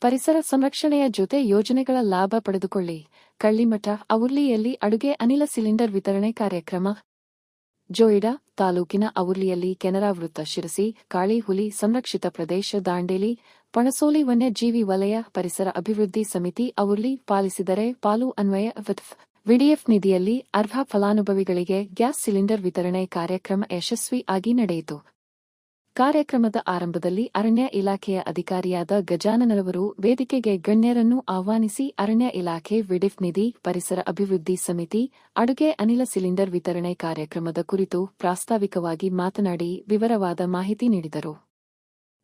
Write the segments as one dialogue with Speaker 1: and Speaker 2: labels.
Speaker 1: ಪರಿಸರ ಸಂರಕ್ಷಣೆಯ ಜೊತೆ ಯೋಜನೆಗಳ ಲಾಭ ಪಡೆದುಕೊಳ್ಳಿ. ಕಳ್ಳಿಮಠ, ಅವುರ್ಲಿಯಲ್ಲಿ ಅಡುಗೆ ಅನಿಲ ಸಿಲಿಂಡರ್ ವಿತರಣೆ ಕಾರ್ಯಕ್ರಮ. ಜೋಯಿಡಾ ತಾಲೂಕಿನ ಅವುರ್ಲಿಯಲ್ಲಿ ಕೆನರಾ ವೃತ್ತ ಶಿರಸಿ ಕಾಳಿ ಹುಲಿ ಸಂರಕ್ಷಿತ ಪ್ರದೇಶ ದಾಂಡೇಲಿ, ಪಣಸೋಲಿ ವನ್ಯಜೀವಿ ವಲಯ ಪರಿಸರ ಅಭಿವೃದ್ಧಿ ಸಮಿತಿ ಅವುರ್ಲಿ ಪಾಲಿಸಿದರೆ ಪಾಲು ಅನ್ವಯ ವಿಡಿಎಫ್ ನಿಧಿಯಲ್ಲಿ ಅರ್ಹ ಫಲಾನುಭವಿಗಳಿಗೆ ಗ್ಯಾಸ್ ಸಿಲಿಂಡರ್ ವಿತರಣೆ ಕಾರ್ಯಕ್ರಮ ಯಶಸ್ವಿ ಆಗಿ ನಡೆಯಿತು. ಕಾರ್ಯಕ್ರಮದ ಆರಂಭದಲ್ಲಿ ಅರಣ್ಯ ಇಲಾಖೆಯ ಅಧಿಕಾರಿಯಾದ ಗಜಾನನರವರು ವೇದಿಕೆಗೆ ಗಣ್ಯರನ್ನು ಆಹ್ವಾನಿಸಿ ಅರಣ್ಯ ಇಲಾಖೆ ವಿಡಿಫ್ ನಿಧಿ, ಪರಿಸರ ಅಭಿವೃದ್ಧಿ ಸಮಿತಿ, ಅಡುಗೆ ಅನಿಲ ಸಿಲಿಂಡರ್ ವಿತರಣೆ ಕಾರ್ಯಕ್ರಮದ ಕುರಿತು ಪ್ರಾಸ್ತಾವಿಕವಾಗಿ ಮಾತನಾಡಿ ವಿವರವಾದ ಮಾಹಿತಿ ನೀಡಿದರು.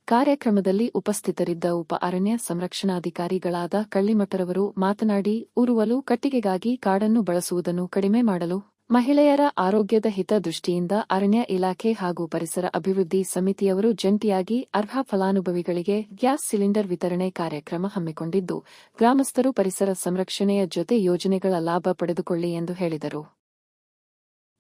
Speaker 1: ಕಾರ್ಯಕ್ರಮದಲ್ಲಿ ಉಪಸ್ಥಿತರಿದ್ದ ಉಪ ಅರಣ್ಯ ಸಂರಕ್ಷಣಾಧಿಕಾರಿಗಳಾದ ಕಳ್ಳಿಮಠರವರು ಮಾತನಾಡಿ ಉರುವಲು ಕಟ್ಟಿಗೆಗಾಗಿ ಕಾಡನ್ನು ಬಳಸುವುದನ್ನು ಕಡಿಮೆ ಮಾಡಲು ಮಹಿಳೆಯರ ಆರೋಗ್ಯದ ಹಿತದೃಷ್ಟಿಯಿಂದ ಅರಣ್ಯ ಇಲಾಖೆ ಹಾಗೂ ಪರಿಸರ ಅಭಿವೃದ್ಧಿ ಸಮಿತಿಯವರು ಜಂಟಿಯಾಗಿ ಅರ್ಹ ಫಲಾನುಭವಿಗಳಿಗೆ ಗ್ಯಾಸ್ ಸಿಲಿಂಡರ್ ವಿತರಣೆ ಕಾರ್ಯಕ್ರಮ ಹಮ್ಮಿಕೊಂಡಿದ್ದು, ಗ್ರಾಮಸ್ಥರು ಪರಿಸರ ಸಂರಕ್ಷಣೆಯ ಜೊತೆ ಯೋಜನೆಗಳ ಲಾಭ ಪಡೆದುಕೊಳ್ಳಿ ಎಂದು ಹೇಳಿದರು.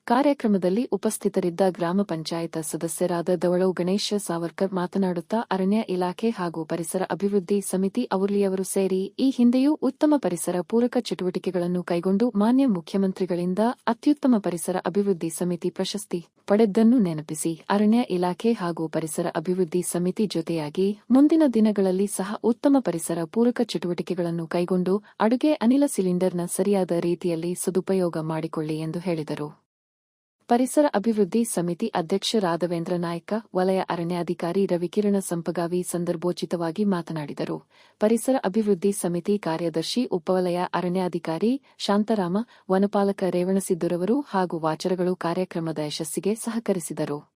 Speaker 1: ಕಾರ್ಯಕ್ರಮದಲ್ಲಿ ಉಪಸ್ಥಿತರಿದ್ದ ಗ್ರಾಮ ಪಂಚಾಯತ್ ಸದಸ್ಯರಾದ ದವಳವು ಗಣೇಶ ಸಾವರ್ಕರ್ ಮಾತನಾಡುತ್ತಾ ಅರಣ್ಯ ಇಲಾಖೆ ಹಾಗೂ ಪರಿಸರ ಅಭಿವೃದ್ಧಿ ಸಮಿತಿ ಅವರ್ಲಿಯವರು ಸೇರಿ ಈ ಹಿಂದೆಯೂ ಉತ್ತಮ ಪರಿಸರ ಪೂರಕ ಚಟುವಟಿಕೆಗಳನ್ನು ಕೈಗೊಂಡು ಮಾನ್ಯ ಮುಖ್ಯಮಂತ್ರಿಗಳಿಂದ ಅತ್ಯುತ್ತಮ ಪರಿಸರ ಅಭಿವೃದ್ಧಿ ಸಮಿತಿ ಪ್ರಶಸ್ತಿ ಪಡೆದ್ದನ್ನು ನೆನಪಿಸಿ. ಅರಣ್ಯ ಇಲಾಖೆ ಹಾಗೂ ಪರಿಸರ ಅಭಿವೃದ್ಧಿ ಸಮಿತಿ ಜೊತೆಯಾಗಿ ಮುಂದಿನ ದಿನಗಳಲ್ಲಿ ಸಹ ಉತ್ತಮ ಪರಿಸರ ಪೂರಕ ಚಟುವಟಿಕೆಗಳನ್ನು ಕೈಗೊಂಡು ಅಡುಗೆ ಅನಿಲ ಸಿಲಿಂಡರ್ನ ಸರಿಯಾದ ರೀತಿಯಲ್ಲಿ ಸದುಪಯೋಗ ಮಾಡಿಕೊಳ್ಳಿ ಎಂದು ಹೇಳಿದರು. ಪರಿಸರ ಅಭಿವೃದ್ಧಿ ಸಮಿತಿ ಅಧ್ಯಕ್ಷ ರಾಘವೇಂದ್ರ ನಾಯ್ಕ, ವಲಯ ಅರಣ್ಯಾಧಿಕಾರಿ ರವಿಕಿರಣ ಸಂಪಗಾವಿ ಸಂದರ್ಭೋಚಿತವಾಗಿ ಮಾತನಾಡಿದರು. ಪರಿಸರ ಅಭಿವೃದ್ಧಿ ಸಮಿತಿ ಕಾರ್ಯದರ್ಶಿ, ಉಪವಲಯ ಅರಣ್ಯಾಧಿಕಾರಿ ಶಾಂತರಾಮ, ವನಪಾಲಕ ರೇವಣಸಿದ್ದುರವರು ಹಾಗೂ ವಾಚರಗಳು ಕಾರ್ಯಕ್ರಮದ ಯಶಸ್ಸಿಗೆ ಸಹಕರಿಸಿದರು.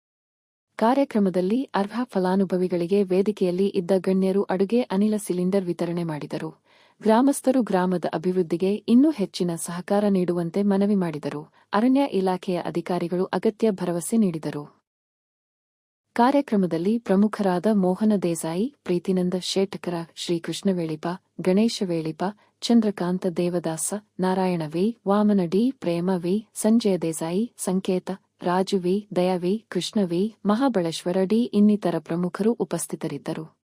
Speaker 1: ಕಾರ್ಯಕ್ರಮದಲ್ಲಿ ಅರ್ಹ ಫಲಾನುಭವಿಗಳಿಗೆ ವೇದಿಕೆಯಲ್ಲಿ ಇದ್ದ ಗಣ್ಯರು ಅಡುಗೆ ಅನಿಲ ಸಿಲಿಂಡರ್ ವಿತರಣೆ ಮಾಡಿದರು. ಗ್ರಾಮಸ್ಥರು ಗ್ರಾಮದ ಅಭಿವೃದ್ಧಿಗೆ ಇನ್ನೂ ಹೆಚ್ಚಿನ ಸಹಕಾರ ನೀಡುವಂತೆ ಮನವಿ ಮಾಡಿದರು. ಅರಣ್ಯ ಇಲಾಖೆಯ ಅಧಿಕಾರಿಗಳು ಅಗತ್ಯ ಭರವಸೆ ನೀಡಿದರು. ಕಾರ್ಯಕ್ರಮದಲ್ಲಿ ಪ್ರಮುಖರಾದ Mohan Desai, Preetinand Shetkar, Shrikrishna Velip, Ganesh Velip, Chandrakant Devdas, Narayan V, Vaman D, Prema V, Sanjay Desai, Sanket, Raju V ದಯಾವಿ Krishna V, Mahabaleshwara D ಇನ್ನಿತರ ಪ್ರಮುಖರು ಉಪಸ್ಥಿತರಿದ್ದರು.